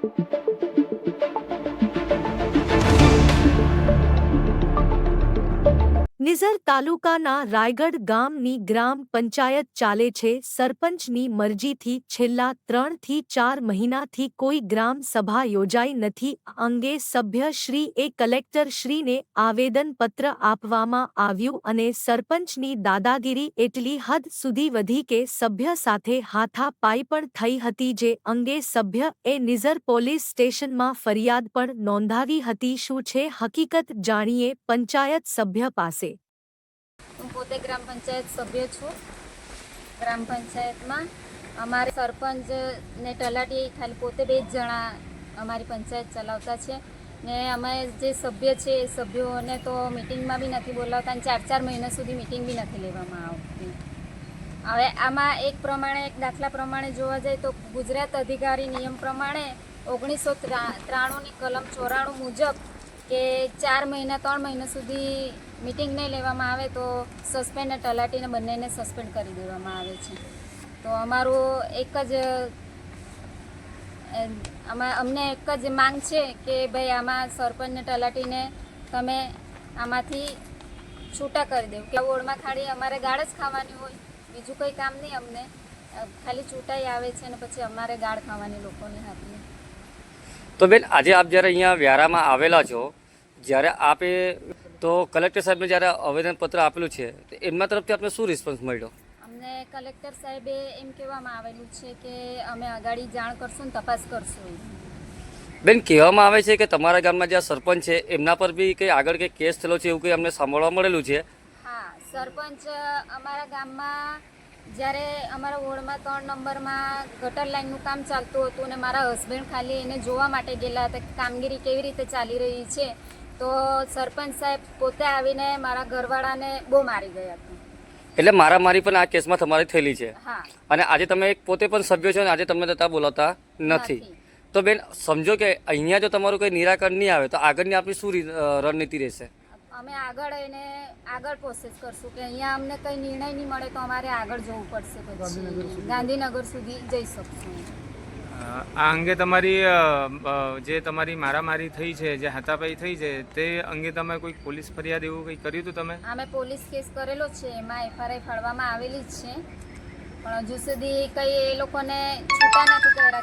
thank you Nizar તાલુકાના રાયગઢ ગામની ગ્રામ પંચાયત ચાલે છે. સરપંચની મરજીથી છેલ્લા ત્રણથી ચાર મહિનાથી કોઈ ગ્રામ સભા યોજાઈ નથી. અંગે સભ્ય શ્રી એ કલેક્ટર શ્રીને આવેદનપત્ર આપવામાં આવ્યું અને સરપંચની દાદાગીરી એટલી હદ સુધી વધી કે સભ્ય સાથે હાથાપાઈ પણ થઈ હતી જે અંગે સભ્ય એ નિઝર પોલીસ સ્ટેશનમાં ફરિયાદ પણ નોંધાવી હતી. શું છે? હકીકત જાણીએ પંચાયત સભ્ય પાસે. પોતે ગ્રામ પંચાયત સભ્ય છું. ગ્રામ પંચાયતમાં અમારે સરપંચ ને તલાટી ખાલી પોતે બે જ જણા અમારી પંચાયત ચલાવતા છે. ને અમે જે સભ્ય છે એ સભ્યોને તો મિટિંગમાં બી નથી બોલાવતા અને ચાર ચાર મહિના સુધી મિટિંગ બી નથી લેવામાં આવતી. હવે આમાં એક પ્રમાણે, એક દાખલા પ્રમાણે જોવા જાય તો ગુજરાત અધિકારી નિયમ પ્રમાણે ઓગણીસો ત્રાણુંની કલમ ચોરાણું મુજબ કે ચાર મહિના, ત્રણ મહિના સુધી મિટિંગ નહીં લેવામાં આવે તો સસ્પેન્ડ તલાટીને બંનેને સસ્પેન્ડ કરી દેવામાં આવે છે. તો અમારું એક જ અમને એક જ માંગ છે કે ભાઈ આમાં સરપંચને તલાટીને તમે આમાંથી છૂટા કરી દેવું. કે ઓળમાં ખાલી અમારે ગાળ જ ખાવાની હોય, બીજું કંઈ કામ નહીં અમને. ખાલી છૂટાઈ આવે છે અને પછી અમારે ગાળ ખાવાની લોકોની હાથની તો બેન આજે આપ જ્યારે અહીંયા વ્યારામાં આવેલા છો જ્યારે આપે તો કલેક્ટર સાહેબને જ્યારે આવેદનપત્ર આપેલું છે તો એમના તરફથી આપને શું રિસ્પોન્સ મળ્યો? અમને કલેક્ટર સાહેબે એમ કહેવામાં આવેલું છે કે અમે આગાડી જાણ કરશું ને તપાસ કરશું બેન કહેવામાં આવે છે કે તમારા ગામમાં જે સરપંચ છે એમના પર બી કંઈ આગળ કંઈ કેસ થયેલો છે એવું કંઈ અમને સાંભળવા મળેલું છે? હા સરપંચ અમારા ગામમાં જ્યારે અમારા વોર્ડમાં ત્રણ નંબરમાં ગટર લાઇનનું કામ ચાલતું હતું અને મારા હસબન્ડ ખાલી એને જોવા માટે ગયેલા હતા કે કામગીરી કેવી રીતે ચાલી રહી છે તો સરપંચ સાહેબ પોતે આવીને મારા ઘરવાળાને બહુ મારી ગયા હતા. એટલે મારામારી પણ આ કેસમાં તમારી થયેલી છે? અને આજે તમે એક પોતે પણ સભ્ય છો અને આજે તમને તથા બોલાવતા નથી. નથી. તો બેન સમજો કે અહીંયા જો તમારું કંઈ નિરાકરણ નહીં આવે તો આગળની આપણી શું રણનીતિ રહેશે? અમે આગળ એને આગળ પ્રોસેસ કરશું કે અહીંયા અમને કંઈ નિર્ણય નહીં મળે તો અમારે આગળ જવું પડશે પછી. ગાંધીનગર સુધી? જઈ શકશું. આ અંગે તમારી જે તમારી મારામારી થઈ છે જે હાથાપાઈ થઈ છે તે અંગે તમે કોઈ પોલીસ ફરિયાદ એવું કંઈ કર્યું હતું તમે? અમે પોલીસ કેસ કરેલો છે એમાં એફઆરઆઈ ફાળવામાં આવેલી જ છે. પણ હજુ સુધી કંઈ એ લોકોને છૂટા નથી કર્યા.